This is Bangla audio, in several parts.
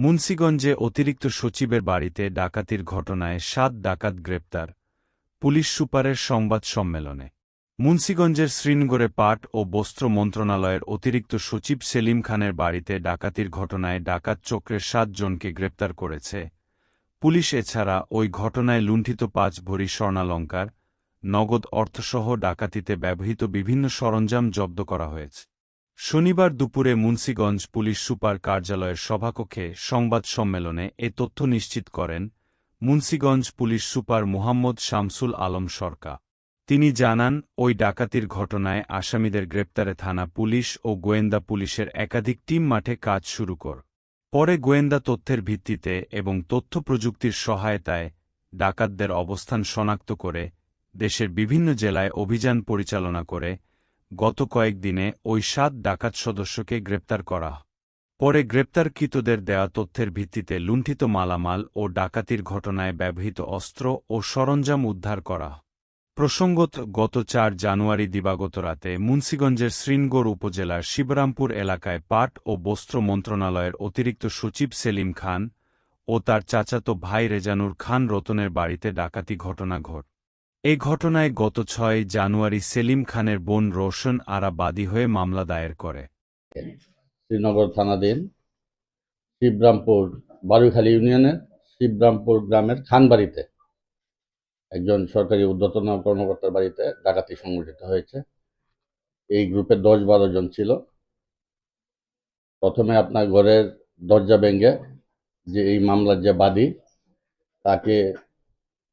মুন্সিগঞ্জে অতিরিক্ত সচিবের বাড়িতে ডাকাতির ঘটনায় সাত ডাকাত গ্রেপ্তার, পুলিশ সুপারের সংবাদ সম্মেলনে। মুন্সিগঞ্জের শ্রীনগরে পাট ও বস্ত্র মন্ত্রণালয়ের অতিরিক্ত সচিব সেলিম খানের বাড়িতে ডাকাতির ঘটনায় ডাকাত চক্রের সাত জনকে গ্রেপ্তার করেছে। পুলিশ এছাড়া ওই ঘটনায় লুণ্ঠিত পাঁচ ভরি স্বর্ণালঙ্কার, নগদ অর্থসহ ডাকাতিতে ব্যবহৃত বিভিন্ন সরঞ্জাম জব্দ করা হয়েছে। শনিবার দুপুরে মুন্সিগঞ্জ পুলিশ সুপার কার্যালয়ের সভাকক্ষে সংবাদ সম্মেলনে এ তথ্য নিশ্চিত করেন মুন্সিগঞ্জ পুলিশ সুপার মোহাম্মদ শামসুল আলম সরকা তিনি জানান, ওই ডাকাতির ঘটনায় আসামিদের গ্রেপ্তারে থানা পুলিশ ও গোয়েন্দা পুলিশের একাধিক টিম মাঠে কাজ শুরু কর। পরে গোয়েন্দা তথ্যের ভিত্তিতে এবং তথ্য প্রযুক্তির সহায়তায় ডাকাতদের অবস্থান শনাক্ত করে দেশের বিভিন্ন জেলায় অভিযান পরিচালনা করে গত কয়েকদিনে ওই সাত ডাকাত সদস্যকে গ্রেপ্তার করা। পরে গ্রেপ্তারকৃতদের দেয়া তথ্যের ভিত্তিতে লুণ্ঠিত মালামাল ও ডাকাতির ঘটনায় ব্যবহৃত অস্ত্র ও সরঞ্জাম উদ্ধার করা। প্রসঙ্গত, গত চার জানুয়ারি দিবাগত রাতে মুন্সিগঞ্জের শ্রীনগর উপজেলার শিবরামপুর এলাকায় পাট ও বস্ত্র মন্ত্রণালয়ের অতিরিক্ত সচিব সেলিম খান ও তার চাচাতো ভাই রেজানুর খান রতনের বাড়িতে ডাকাতি ঘটনা ঘট এ ঘটনায় গত ছয় জানুয়ারি সেলিম খানের বোন রোশন আরা বাদী হয়ে মামলা দায়ের করে। শ্রীনগর থানাধীন শিবরামপুর বারুখালী ইউনিয়নের শিবরামপুর গ্রামের খানবাড়িতে একজন সরকারি ঊর্ধ্বতন কর্মকর্তার বাড়িতে ডাকাতি সংঘটিত হয়েছে। এই গ্রুপে দশ বারো জন ছিল। প্রথমে আপনার ঘরের দরজা ভেঙে যে এই মামলার যে বাদী, তাকে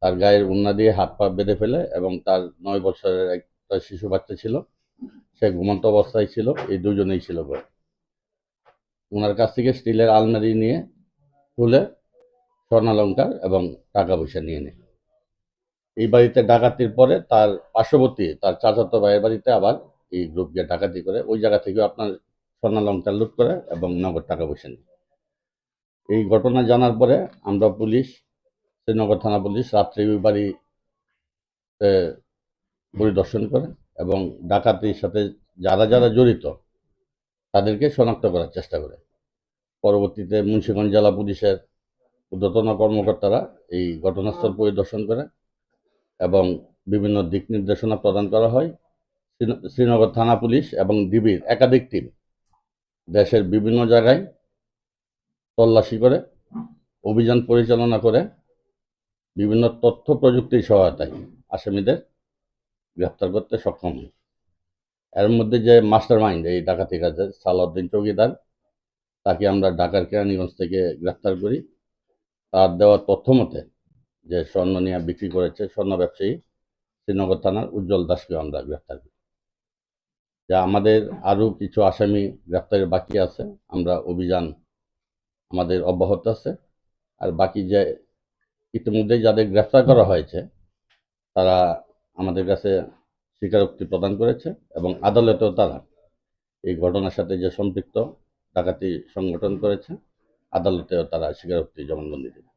তার গায়ের উন্না দিয়ে হাত পা বেঁধে ফেলে এবং তার নয় বছরের একটা শিশু বাচ্চা ছিল। সে ঘুমন্ত অবস্থায় ছিল, এই দুজনেই ছিল ঘরে ওনার কাছ থেকে স্টিলের আলমারি নিয়ে খুলে স্বর্ণালঙ্কার এবং টাকা পয়সা নিয়ে নেয়। এই বাড়িতে ডাকাতির পরে তার পার্শ্ববর্তী, তার চাচাতো ভাইয়ের বাড়িতে আবার এই গ্রুপ গিয়ে ডাকাতি করে। ওই জায়গা থেকেও আপনার স্বর্ণালঙ্কার লুট করে এবং নগদ টাকা পয়সা নেয়। এই ঘটনা জানার পরে আমরা পুলিশ শ্রীনগর থানা পুলিশ রাত্রে বাড়ি পরিদর্শন করে এবং ডাকাতির সাথে যারা যারা জড়িত তাদেরকে শনাক্ত করার চেষ্টা করে। পরবর্তীতে মুন্সিগঞ্জ জেলা পুলিশের ঊর্ধ্বতন কর্মকর্তারা এই ঘটনাস্থল পরিদর্শন করে এবং বিভিন্ন দিক নির্দেশনা প্রদান করা হয়। শ্রীন- শ্রীনগর থানা পুলিশ এবং ডিবির একাধিক টিম দেশের বিভিন্ন জায়গায় তল্লাশি করে, অভিযান পরিচালনা করে বিভিন্ন তথ্য প্রযুক্তির সহায়তায় আসামিদের গ্রেপ্তার করতে সক্ষম হয় এর মধ্যে যে মাস্টার মাইন্ড এই ডাকাতি কাজের সালাউদ্দিন চৌকিদার, তাকে আমরা ঢাকার কেরানীগঞ্জ থেকে গ্রেপ্তার করি। তার দেওয়া তথ্য মতে যে স্বর্ণ নিয়ে বিক্রি করেছে স্বর্ণ ব্যবসায়ী শ্রীনগর থানার উজ্জ্বল দাসকে আমরা গ্রেপ্তার করি। যা আমাদের আরও কিছু আসামি গ্রেপ্তারের বাকি আছে। আমরা অভিযান আমাদের অব্যাহত আছে। আর বাকি যে ইতিমধ্যে যাদের গ্রেফতার করা হয়েছে তারা আমাদের কাছে স্বীকারোক্তি প্রদান করেছে এবং আদালতেও তারা এই ঘটনার সাথে যে সম্পৃক্ত ডাকাতি সংগঠন করেছে আদালতেও তারা স্বীকারোক্তি জবানবন্দি দেবে